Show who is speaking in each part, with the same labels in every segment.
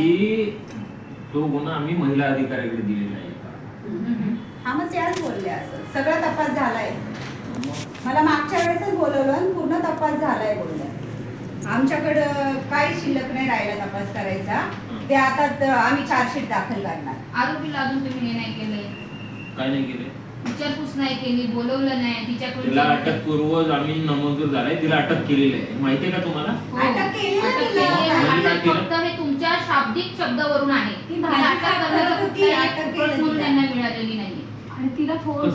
Speaker 1: की तो गुन्हा आम्ही महिला अधिकाऱ्याकडे दिलेला आहे. का
Speaker 2: हा मग त्याच बोलले असं. सगळा तपास झालाय. मला मागच्या वेळेसच बोलवलं आणि पूर्ण तपास झालाय बोलले आमच्याकडं काही शिल्लक नाही राहिला तपास करायचा. ते आता त- आम्ही चार्जशीट दाखल करणार.
Speaker 3: आरोपीला अजून तुम्ही हे नाही केलंय.
Speaker 1: काय नाही केले
Speaker 3: विचारपूस नाही केली बोलवलं नाही तिच्याकडून
Speaker 1: तिला अटक पूर्व जामीन नमूद झालाय तिला अटक केलेली आहे. माहितीये का तुम्हाला?
Speaker 3: हो.
Speaker 2: अटक
Speaker 3: फक्त हे तुमच्या शाब्दिक शब्दावरून आहे.
Speaker 2: ती साफ
Speaker 3: करण्याचं म्हणून. त्यांना मिळालेली नाही
Speaker 4: आणि तिला फोन.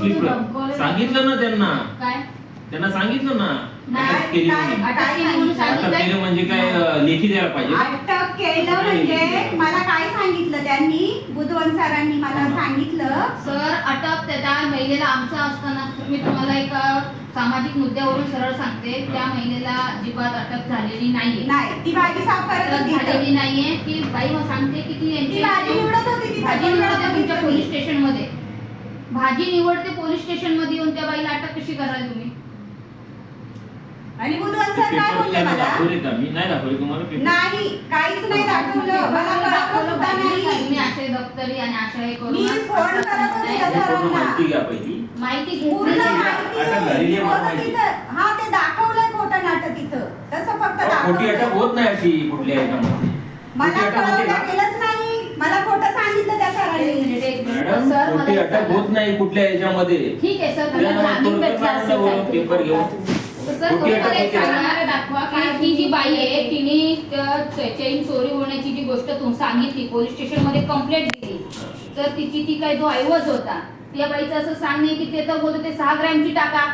Speaker 1: सांगितलं ना त्यांना.
Speaker 3: काय?
Speaker 1: त्यांना सांगितलं ना
Speaker 3: नाही,
Speaker 1: अटक केली म्हणून.
Speaker 3: अटक केली
Speaker 1: म्हणजे काय अं, लेखी द्यायला पाहिजे?
Speaker 2: अटक केलं म्हणजे मला काय सांगितलं त्यांनी? बुधवंत सरांनी मला सांगितलं.
Speaker 3: सर अटक त्या त्या महिलेला आमचं असताना मी तुम्हाला एका सामाजिक मुद्द्यावरून सरळ सांगते. त्या महिलेला अजिबात अटक झालेली नाहीये.
Speaker 2: नाही ती भाजी साफ करत
Speaker 3: अटक
Speaker 2: होती
Speaker 3: झालेली. नाहीये. ती बाई मग सांगते की ती
Speaker 2: ती
Speaker 3: यांची
Speaker 2: भाजी निवडत होती ती
Speaker 3: भाजी निवडते तुमच्या. पोलीस स्टेशनमध्ये. भाजी निवडते पोलीस स्टेशनमध्ये येऊन त्या बाईला अटक कशी कराल तुम्ही?
Speaker 2: आणि बुधवंत सर काय
Speaker 1: पेपर
Speaker 2: बोलले मला?
Speaker 1: दाखवले का? मी नाही दाखवले तुम्हाला पेपर?
Speaker 2: नाही काहीच नाही दाखवलं. मला कळवलं सुद्धा नाही.
Speaker 3: तुम्ही असे दप्तरी आणि अशा हे करून
Speaker 2: मी फोन करत होते त्या सरांना.
Speaker 1: माहिती घ्या पहिली.
Speaker 3: माहिती
Speaker 2: पूर्ण
Speaker 3: घेतली
Speaker 1: नाही.
Speaker 2: माहिती.
Speaker 1: मला
Speaker 2: होतं
Speaker 1: माहिती.
Speaker 2: तिथं. हा ते दाखवलंय खोटं नाटक इथं तसं फक्त
Speaker 1: खोटी अटक
Speaker 2: दाखवलं
Speaker 1: होत नाही अशी कुठल्या ह्याच्यामध्ये
Speaker 2: मला
Speaker 1: खोटी अटक होते
Speaker 2: कळवलं
Speaker 1: का
Speaker 2: गेलंच नाही. मला खोटं सांगितलं त्या
Speaker 3: एक
Speaker 2: सरांनी
Speaker 3: मिनिट, एक मिनिट.
Speaker 1: मॅडम
Speaker 3: सर, मला
Speaker 1: खोटी
Speaker 3: एक
Speaker 1: अटक
Speaker 3: सांगा.
Speaker 1: होत नाही कुठल्या ह्याच्यामध्ये
Speaker 3: ठीक आहे सर. मला जामीन
Speaker 1: थोडं
Speaker 4: भेटला असेल
Speaker 1: काढून
Speaker 4: काहीतरी
Speaker 1: पेपर घेऊन.
Speaker 3: सर
Speaker 1: खोटी
Speaker 3: तुम्हाला
Speaker 1: अटक
Speaker 3: एक
Speaker 1: होते.
Speaker 3: सांगा
Speaker 4: दाखवा,
Speaker 3: की
Speaker 4: काय
Speaker 3: ती जी बाई आहे तिने चेन चोरी होण्याची जी गोष्ट तुम्ही सांगितली पोलीस स्टेशनमध्ये कंप्लेंट दिली तर तिची ती काय जो ऐवज होता त्या बाईचं असं सांगणे की ते तर बोलतो ते सहा ग्रॅमची टाका.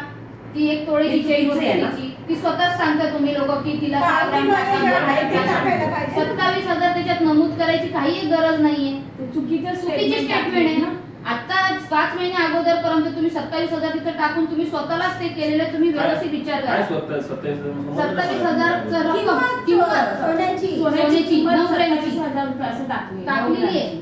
Speaker 3: ती एक तोळेची
Speaker 4: हे
Speaker 3: चेन
Speaker 4: चुकीचं
Speaker 3: होती
Speaker 4: आहे ना?
Speaker 3: तिची. ती स्वतःच सांगता तुम्ही लोक की तिला सहा ग्रॅम
Speaker 2: पावतीमध्ये जे आहे ते
Speaker 3: टाका
Speaker 2: टाकायला पाहिजे.
Speaker 3: सत्तावीस हजार त्याच्यात नमूद करायची काही गरज नाहीये.
Speaker 4: ते चुकीचं
Speaker 3: चुकीचे स्टेटमेंट आहे ना? पाच महिने अगोदर पर्यंत तुम्ही सत्तावीस हजार तिथं टाकून तुम्ही स्वतःलाच ते केलेले तुम्ही व्यवस्थित विचार
Speaker 1: काय
Speaker 3: करा
Speaker 1: स्वतः सत्तावीस
Speaker 3: रक्कम
Speaker 2: किंमत सोन्याची
Speaker 4: सोन्याची
Speaker 3: सोन्याची
Speaker 4: किंमत हजार रुपये असं टाकली
Speaker 3: टाकलेली आहे.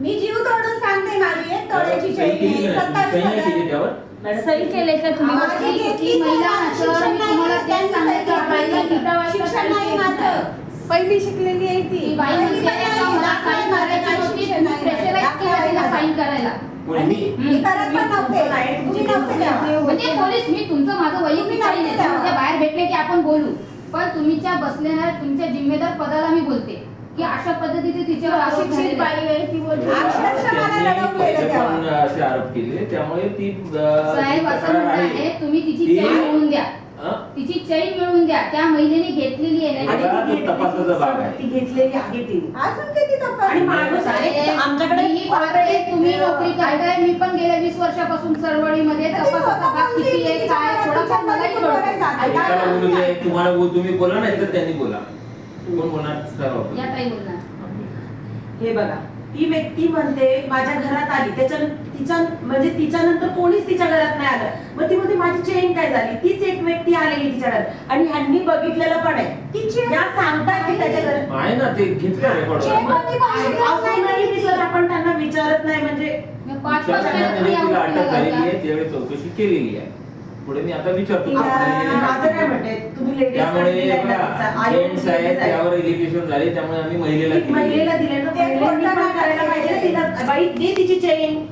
Speaker 2: मी जीव तोडून सांगते माझी एक तोळ्याची
Speaker 1: सही केली
Speaker 2: चैन
Speaker 1: का
Speaker 2: आहे,
Speaker 1: नाही?
Speaker 2: सत्तावीस
Speaker 1: सही नाही केली
Speaker 2: हजार
Speaker 1: त्यावर
Speaker 4: सही केले का तुम्ही
Speaker 2: आवाज
Speaker 3: माझी
Speaker 2: घेतली
Speaker 3: घेतली महिला
Speaker 2: सर,
Speaker 3: असं,
Speaker 2: शिक्षण
Speaker 3: मी
Speaker 2: नाही
Speaker 3: तुम्हाला
Speaker 2: केलं,
Speaker 3: तेच
Speaker 2: त्यांनी
Speaker 3: सांगायचं
Speaker 2: सांगितलं.
Speaker 4: बाईला किती वाजता
Speaker 2: शिक्षण नाही माझं
Speaker 4: पहिली शिकलेली आहे
Speaker 3: ती.
Speaker 4: ती
Speaker 3: बाई
Speaker 2: पहिली
Speaker 3: म्हणते
Speaker 2: माझं
Speaker 3: होती
Speaker 2: शिक्षण नाही.
Speaker 3: प्रेशराईज केला तिला
Speaker 2: दाखवायला
Speaker 3: साईन करायला
Speaker 1: कोणी
Speaker 2: आणि
Speaker 1: मी?
Speaker 2: मी करत पण नव्हते तुम्ही नव्हते तेव्हा.
Speaker 3: म्हणजे पोलीस मी तुमचं माझं वैयक्तिक काही नाही बाहेर भेटले की आपण बोलू पण तुम्हीच्या बसलेल्या तुमच्या जिम्मेदार पदाला मी बोलते की अशा पद्धतीचे तिच्यावर आरोप
Speaker 4: अशिक्षित
Speaker 3: झालेले आहेत.
Speaker 4: बाई आहे ती बोलते.
Speaker 2: अक्षरशः मला
Speaker 1: त्यांनी
Speaker 2: लढवलेलं
Speaker 1: पहिले
Speaker 2: तेव्हा.
Speaker 1: पण असे आरोप केले त्यामुळे ती अं,
Speaker 3: साहेब असं
Speaker 1: तक्रार
Speaker 3: म्हणणं
Speaker 1: आहे
Speaker 3: आहे तुम्ही तिची
Speaker 1: ती-
Speaker 3: चैन मिळवून द्या
Speaker 1: हं?
Speaker 3: तिची चैन मिळवून द्या त्या महिलेने घेतलेली आहे
Speaker 1: आणि तो तपासाचा भाग आहे.
Speaker 5: ती घेतलेली आहे तिने
Speaker 2: अजून किती तपास
Speaker 5: आणि माणूस आहे
Speaker 3: साहेब,
Speaker 5: आमच्याकडे
Speaker 3: मी पाहते, तुम्ही नोकरी करताय मी पण गेल्या वीस वर्षापासून चळवळीमध्ये तपासाचा भाग किती
Speaker 2: की
Speaker 3: आहे काय थोडाफार मलाही.
Speaker 1: एकाला बोलू दे तुम्हाला बोल तुम्ही बोला नाही तर त्यांनी बोला कोण बोलणार.
Speaker 3: या ताई बोलणार
Speaker 5: हे बघा ती व्यक्ती म्हणते माझ्या घरात आली. त्याच्या तिच्या म्हणजे तिच्यानंतर कोणीच तिच्या घरात नाही आलं. मग ती म्हणते माझी चेन काय झाली? तीच एक व्यक्ती आलेली तिच्या घरात. आणि ह्यांनी बघितलेलं पण आहे.
Speaker 2: ती chain-
Speaker 5: या सांगताय की त्याच्या घरात
Speaker 1: आहे ना ते घेतलं रेकॉर्ड
Speaker 2: chain होती का?
Speaker 5: असूनही मी सर आपण त्यांना विचारत नाही म्हणजे
Speaker 3: पाच
Speaker 1: अटक झालेली आहे त्यावेळी चौकशी केलेली आहे. पुढे मी आता विचारतो. त्यामुळे त्यावर इलिगेशन झाले त्यामुळे आम्ही महिलेला दिली.
Speaker 5: महिलेला दिलं बाई दे तिची चेन